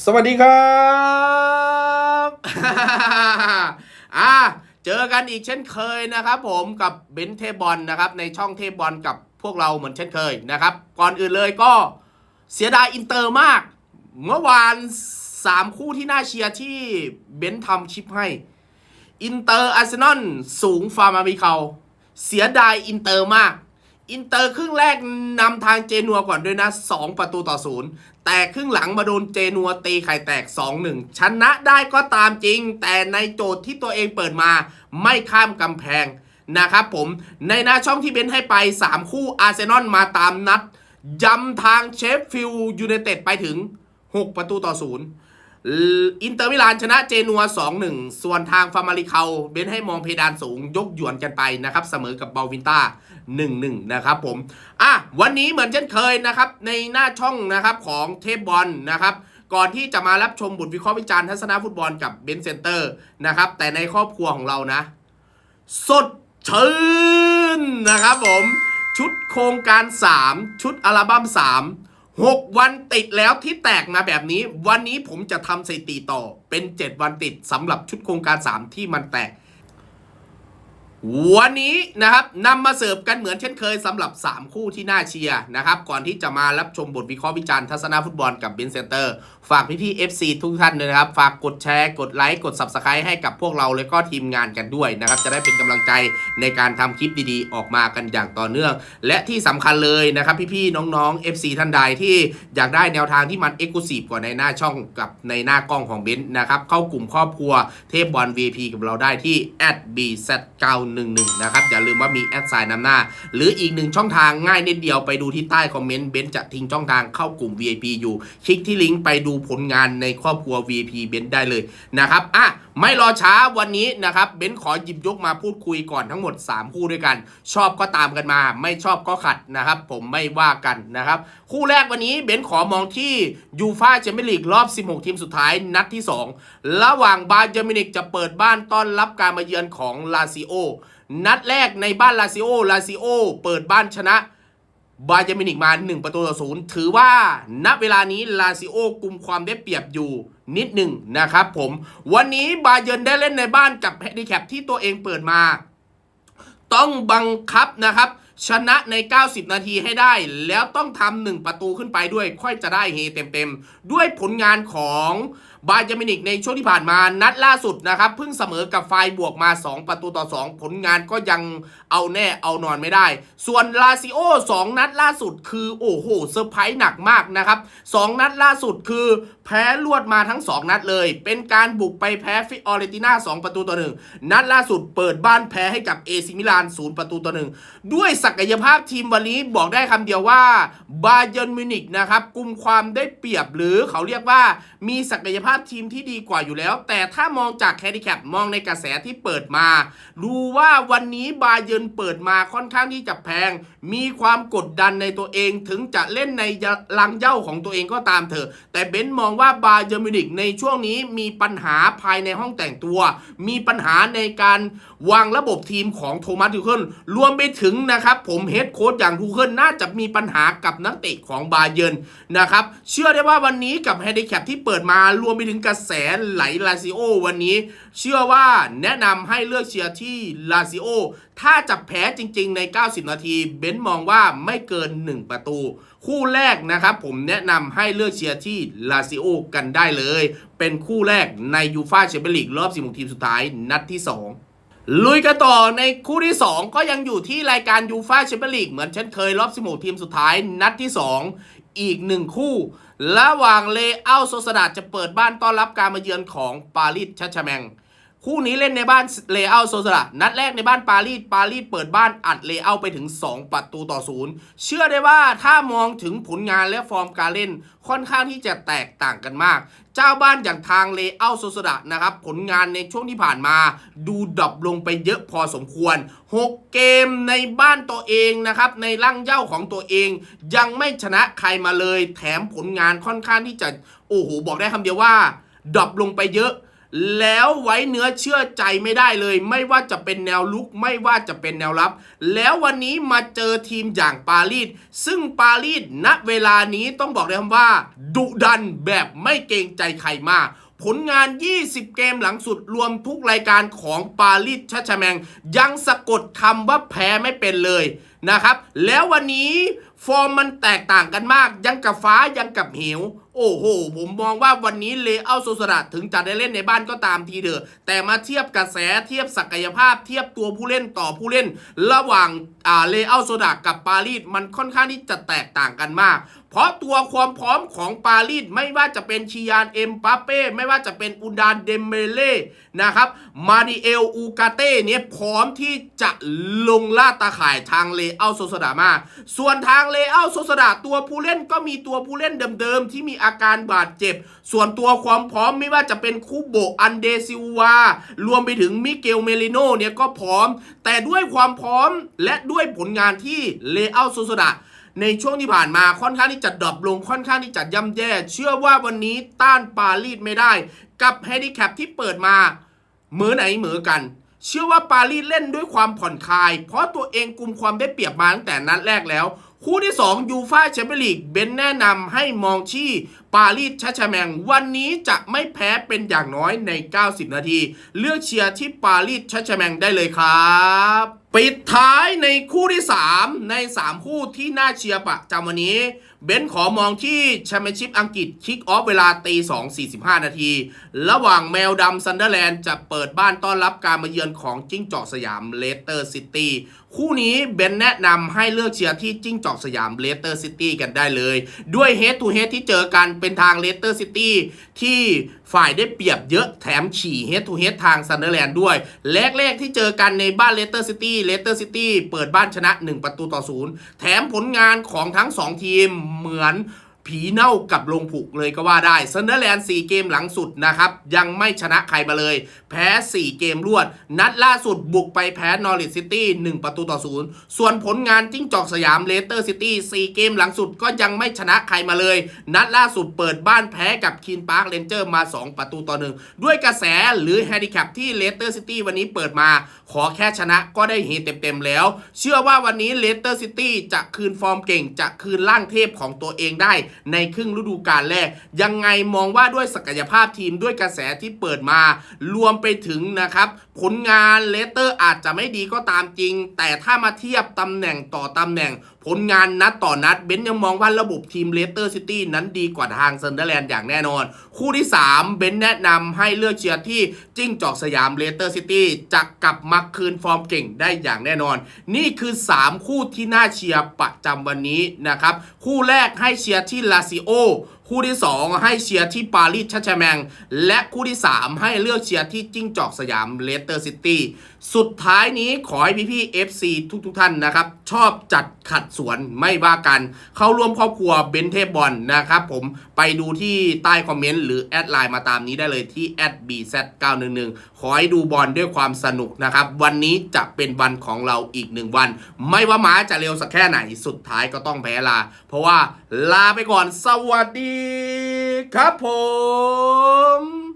สวัสดีครับอ่าเจอกันอีกเช่นเคยนะครับ ผมกับเบนเทบอลนะครับ ในช่องเทบอลกับพวกเราเหมือนเช่นเคยนะครับ ก่อนอื่นเลยก็เสียดายอินเตอร์มาก เมื่อวาน 3 คู่ที่น่าเชียร์ที่เบนทำชิปให้ อินเตอร์อาร์เซนอลสูงฟาร์มาบิเขาเสียดายอินเตอร์มาก อินเตอร์ครึ่งแรกนำทางเจนัวก่อนด้วยนะ 2 ประตูต่อศูนย์แต่ครึ่งหลังมาโดนเจนัวตีไข่แตก 2-1 ชนะได้ก็ตามจริง แต่ในโจทย์ที่ตัวเองเปิดมาไม่ข้ามกำแพงนะครับผมในหน้าช่องที่เบนให้ไป 3 คู่อาร์เซนอลมาตามนัดย้ำทางเชฟฟิลด์ยูไนเต็ดไปถึง 6 ประตูต่อศูนย์ อินเตอร์มิลานชนะเจนัว 2-1 ส่วนทางฟาร์มาริเคาเบนให้มองเพดานสูงยกหยวนกันไปนะครับเสมอกับบาวินต้า 1-1 นะครับผม อะ วันนี้เหมือนเช่นเคยนะครับ ในหน้าช่องนะครับของเทปบอลนะครับก่อนที่จะมารับชมบทวิเคราะห์วิจารณ์ทัศนฟุตบอลกับเบนเซนเตอร์นะครับ แต่ในครอบครัวของเรานะ สดชื่นนะครับผม ชุดโครงการ 3 ชุดอัลบั้ม 3 6 วันติดแล้วที่แตกมาแบบนี้ วันนี้ผมจะทำสถิติต่อเป็น 7 วันติดสำหรับชุดโครงการ 3 ที่มันแตก วันนี้นะครับนำมาเสิร์ฟกันเหมือนเช่นเคยสำหรับ 3 คู่ที่น่าเชียร์นะครับ ก่อนที่จะมารับชมบทวิเคราะห์วิจารณ์ทัศนฟุตบอลกับเบนเซนเตอร์ ฝากพี่ๆ FC ทุกท่านด้วยนะครับ ฝากกดแชร์ กดไลค์กด Subscribe ให้กับพวกเราและก็ทีมงานกันด้วยนะครับ จะได้เป็นกำลังใจในการทำคลิปดีๆ ออกมากันอย่างต่อเนื่อง และที่สำคัญเลยนะครับ พี่ๆน้องๆ FC ท่านใดที่อยากได้แนวทางที่มัน e x c l u s i v e กว่าในหน้าช่องกับในหน้ากล้องของเบนซ์นะครับเข้ากลุ่มครอบครัวเทพบอล VP กับเราได้ที่ @bz911 นะครับ อย่าลืมว่ามีแอดไซน์นำหน้า หรืออีกหนึ่งช่องทางง่ายนิดเดียวไปดูที่ใต้คอมเมนต์เบนซ์จะทิ้งช่องทางเข้ากลุ่ม VIP อยู่ คลิกที่ลิงก์ไปดูผลงานในครอบครัว VIP เบนซ์ได้เลยนะครับอะไม่รอช้าวันนี้นะครับเบนซ์ขอหยิบยกมาพูดคุยก่อนทั้งหมด 3 คู่ด้วยกัน ชอบก็ตามกันมา ไม่ชอบก็ขัดนะครับ ผมไม่ว่ากันนะครับ คู่แรกวันนี้เบนซ์ขอมองที่ยูฟาแชมเปี้ยนลีกรอบ 16 ทีมสุดท้ายนัดที่ 2 ระหว่างบาเยอร์มินิกจะเปิดบ้านต้อนรับการมาเยือนของลาซิโอ นัดแรกในบ้านลาซิโอลาซิโอเปิดบ้านชนะบาเยอร์มินิกมา 1 ประตูต่อศูนย์ถือว่าณเวลานี้ลาซิโอกลุ่มความได้เปรียบอยู่นิดหนึ่งนะครับผม วันนี้บาเยิร์นได้เล่นในบ้านกับแฮนดิแคปที่ตัวเองเปิดมา ต้องบังคับนะครับ ชนะใน 90 นาทีให้ได้ แล้วต้องทำหนึ่งประตูขึ้นไปด้วย ค่อยจะได้เฮเต็มๆ ด้วยผลงานของบาเยอร์มินิกในช่วงที่ผ่านมานัดล่าสุดนะครับเพิ่งเสมอกับไฟบวกมา 2 ประตูต่อ 2 ผลงานก็ยังเอาแน่เอานอนไม่ได้ ส่วนลาซิโอ 2 นัดล่าสุดคือ โอ้โหเซอร์ไพรส์หนักมากนะครับ 2 นัดล่าสุดคือแพ้รวดมาทั้ง 2 นัดเลย เป็นการบุกไปแพ้ฟิออเรติน่า2 ประตูต่อหนึ่งนัดล่าสุดเปิดบ้านแพ้ให้กับเอซิมิลาน0ประตูต่อหนึ่งด้วยศักยภาพทีมวันนี้บอกได้คำเดียวว่าบาเยิร์นมิวนิกนะครับกลุ่มความได้เปรียบหรือเขาเรียกว่ามีศักยภาพทีมที่ดีกว่าอยู่แล้ว แต่ถ้ามองจากแคดิแคปมองในกระแสที่เปิดมาดูว่าวันนี้บาเยิร์นเปิดมาค่อนข้างที่จะแพง มีความกดดันในตัวเองถึงจะเล่นในลังเย้าของตัวเองก็ตามเถอะแต่เบนซ์มองว่าบาเยิร์มิวนิกในช่วงนี้มีปัญหาภายในห้องแต่งตัว มีปัญหาในการวางระบบทีมของโทมัสทูเคิลรวมไปถึงนะครับ ผมเฮดโค้ชอย่างทูเคิลน่าจะมีปัญหากับนักเตะของบาเยิร์นะครับ เชื่อได้ว่าวันนี้กับแฮนดิแคปที่เปิดมารวมไปถึงกระแสไหลลาซิโอวันนี้ เชื่อว่าแนะนำให้เลือกเชียร์ที่ลาซิโอถ้าจะแพ้จริง ๆ ใน 90 นาที เบนซ์มองว่าไม่เกิน 1 ประตู คู่แรกนะครับผมแนะนำให้เลือกเชียร์ที่ลาซิโอกันได้เลย เป็นคู่แรกในยูฟาแชมเปี้ยนลีกรอบ 16 ทีมสุดท้ายนัดที่ 2ลุยกันต่อในคู่ที่ 2 ก็ยังอยู่ที่รายการยูฟาแชมเปี้ยนลีกเหมือนเช่นเคยรอบ 16 ทีมสุดท้ายนัดที่ 2 อีก1คู่ ระหว่างเลอัลโซสดาจะเปิดบ้านต้อนรับการมาเยือนของปารีสชัชแมง คู่นี้เล่นในบ้านเลอัลโซสดานัดแรกในบ้านปารีส ปารีสเปิดบ้านอัดเลอัลไปถึง 2 ประตูต่อศูนย์เชื่อได้ว่าถ้ามองถึงผลงานและฟอร์มการเล่นค่อนข้างที่จะแตกต่างกันมาก เจ้าบ้านอย่างทางเลอัลโซสดานะครับผลงานในช่วงที่ผ่านมา ดูดรอปลงไปเยอะพอสมควร 6 เกมในบ้านตัวเองนะครับในร่างเย้าของตัวเอง ยังไม่ชนะใครมาเลย แถมผลงานค่อนข้างที่จะโอ้โหบอกได้คำเดียวว่าดรอปลงไปเยอะ แล้วไว้เนื้อเชื่อใจไม่ได้เลย ไม่ว่าจะเป็นแนวลุกไม่ว่าจะเป็นแนวรับ แล้ววันนี้มาเจอทีมอย่างปารีสซึ่งปารีสณเวลานี้ต้องบอกเลยคว่า ดุดันแบบไม่เกรงใจใครมากผลงาน 20 เกมหลังสุดรวมทุกรายการของปารีสชัชแมง ยังสะกดคำว่าแพ้ไม่เป็นเลย นะครับ แล้ววันนี้ฟอร์มมันแตกต่างกันมาก ยังกับฟ้ายังกับเหว โอ้โห ผมมองว่าวันนี้เลอัลโซสดาถึงจะได้เล่นในบ้านก็ตามทีเถอะแต่มาเทียบกระแสเทียบศักยภาพ เทียบตัวผู้เล่นต่อผู้เล่น ระหว่างอ่าเลอัลโซดากับปารีสมันค่อนข้างที่จะแตกต่างกันมาก เพราะตัวความพร้อมของปารีสไม่ว่าจะเป็นชิยานเอ็มปาเป้ไม่ว่าจะเป็นอุดานเดมเบเล่นะครับมาดิเอลอูกาเต้เนี่ยพร้อมที่จะลงล่าตาข่ายทางเลเอัลโซสดามา ส่วนทางเลอัลโซสดาตัวผู้เล่นก็มีตัวผู้เล่นเดิมๆ ที่มีอาการบาดเจ็บ ส่วนตัวความพร้อมไม่ว่าจะเป็นคูโบอันเดซิวารวมไปถึงมิเกลเมลิโนเนี่ยก็พร้อม แต่ด้วยความพร้อมและด้วยผลงานที่เลอัลโซสดาในช่วงที่ผ่านมาค่อนข้างที่จะดรอปลงค่อนข้างที่จะย่ำแย่ เชื่อว่าวันนี้ต้านปารีสไม่ได้ กับแฮนดิแคปที่เปิดมาเหมือไหนเหมือกัน เชื่อว่าปารีสเล่นด้วยความผ่อนคลาย เพราะตัวเองกลุ่มความได้เปรียบมาตั้งแต่นัดแรกแล้ว คู่ที่ 2 ยูฟาแชมเปี้ยนลีกเบนแนะนำให้มองที่ ปารีสชัชแมง วันนี้จะไม่แพ้เป็นอย่างน้อยใน 90 นาที เลือกเชียร์ที่ปารีสชัชแมงได้เลยครับปิดท้ายในคู่ที่ 3 ใน 3 คู่ที่น่าเชียร์ประจำวันนี้ เบนขอมองที่แชมเปี้ยนชิพอังกฤษคิกออฟเวลาตี2 45 นาที ระหว่างแมวดำซันเดอร์แลนด์จะเปิดบ้านต้อนรับการมาเยือนของจิ้งจอกสยามเลสเตอร์ซิตี้คู่นี้เบนแนะนำให้เลือกเชียร์ที่จิ้งจอกสยามเลสเตอร์ซิตี้กันได้เลย ด้วยเฮดทูเฮดที่เจอกันเป็นทางเลสเตอร์ซิตี้ที่ฝ่ายได้เปรียบเยอะแถมฉี่เฮดทูเฮดทางซันเดอร์แลนด์ด้วยแรกๆที่เจอกันในบ้านเลสเตอร์ซิตี้เลสเตอร์ซิตี้เปิดบ้านชนะ 1 ประตูต่อศูนย์แถมผลงานของทั้ง 2 ทีมเหมือน ผีเน่ากับลงผุเลยก็ว่าได้ซันเดอร์แลนด์4เกมหลังสุดนะครับ ยังไม่ชนะใครมาเลย แพ้ 4 เกมรวด นัดล่าสุดบุกไปแพ้นอริทซิตี้1ประตูต่อศูนย์ส่วนผลงานจิ้งจอกสยามเลสเตอร์ซิตี้4เกมหลังสุดก็ยังไม่ชนะใครมาเลย นัดล่าสุดเปิดบ้านแพ้กับคีนพาร์คเรนเจอร์มา 2 ประตูต่อหนึ่งด้วยกระแสหรือแฮนดิแคปที่เลสเตอร์ซิตี้วันนี้เปิดมา ขอแค่ชนะก็ได้เฮเต็มๆแล้ว เชื่อว่าวันนี้เลสเตอร์ซิตี้จะคืนฟอร์มเก่งจะคืนร่างเทพของตัวเองได้ในครึ่งฤดูกาลแรก ยังไงมองว่าด้วยศักยภาพทีมด้วยกระแสที่เปิดมารวมไปถึงนะครับ ผลงานเลสเตอร์อาจจะไม่ดีก็ตามจริง แต่ถ้ามาเทียบตำแหน่งต่อตำแหน่งผลงานนัดต่อนัดเบนซ์ยังมองว่าระบบทีมเลสเตอร์ซิตี้นั้นดีกว่าทางเซนเดอร์แลนด์อย่างแน่นอน คู่ที่ 3 เบนซ์แนะนำให้เลือกเชียร์ที่จิ้งจอกสยามเลสเตอร์ซิตี้จะกลับมาคืนฟอร์มเก่งได้อย่างแน่นอน นี่คือ 3 คู่ที่น่าเชียร์ประจำวันนี้นะครับ คู่แรกให้เชียร์ที่ลาซิโอคู่ที่ 2 ให้เชียร์ที่ปารีสชัชแมง และคู่ที่ 3 ให้เลือกเชียร์ที่จิ้งจอกสยามเลสเตอร์ซิตี้สุดท้ายนี้ขอให้พี่ๆ FC ทุกๆท่านนะครับ ชอบจัดขัดสวนไม่ว่ากัน เข้าร่วมครอบครัวเบนเทบอลนะครับผมไปดูที่ใต้คอมเมนต์หรือแอดไลน์มาตามนี้ได้เลยที่ @bz911 ขอให้ดูบอลด้วยความสนุกนะครับ วันนี้จะเป็นวันของเราอีกหนึ่งวัน ไม่ว่าม้าจะเร็วสักแค่ไหนสุดท้ายก็ต้องแพ้ลา เพราะว่าลาไปก่อนสวัสดีครับผม